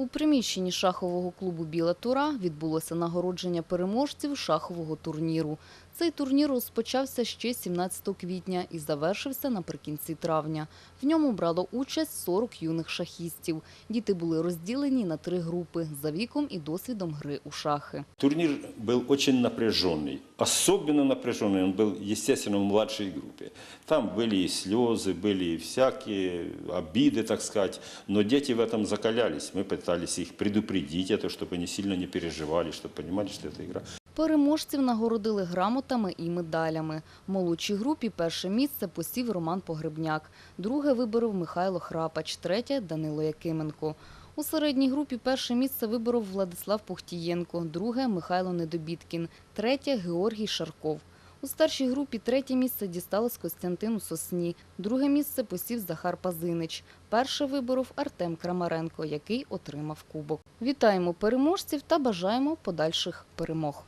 У приміщенні шахового клубу Біла Тура відбулося нагородження переможців шахового турніру. Цей турнір розпочався ще 17 квітня і завершився наприкінці травня. В ньому брало участь 40 юних шахістів. Діти були розділені на три групи за віком і досвідом гри у шахи. Турнир был очень напряженный. Особенно напряженный он был, естественно, в младшей группе. Там были и слезы, были и всякие обиды, так сказать. Но дети в этом закалялись. Мы пытались их предупредить, это, чтобы они сильно не переживали, чтобы понимали, что это игра. Переможців нагородили грамотами і медалями. В молодшій групі перше місце посів Роман Погребняк, друге виборов Михайло Храпач, третє – Данило Якименко. У середній групі перше місце виборов Владислав Пухтієнко, друге – Михайло Недобіткін, третє – Георгій Шарков. У старшій групі третє місце дісталось Костянтину Сосні, друге місце посів Захар Пазинич, перше виборов Артем Крамаренко, який отримав кубок. Вітаємо переможців та бажаємо подальших перемог.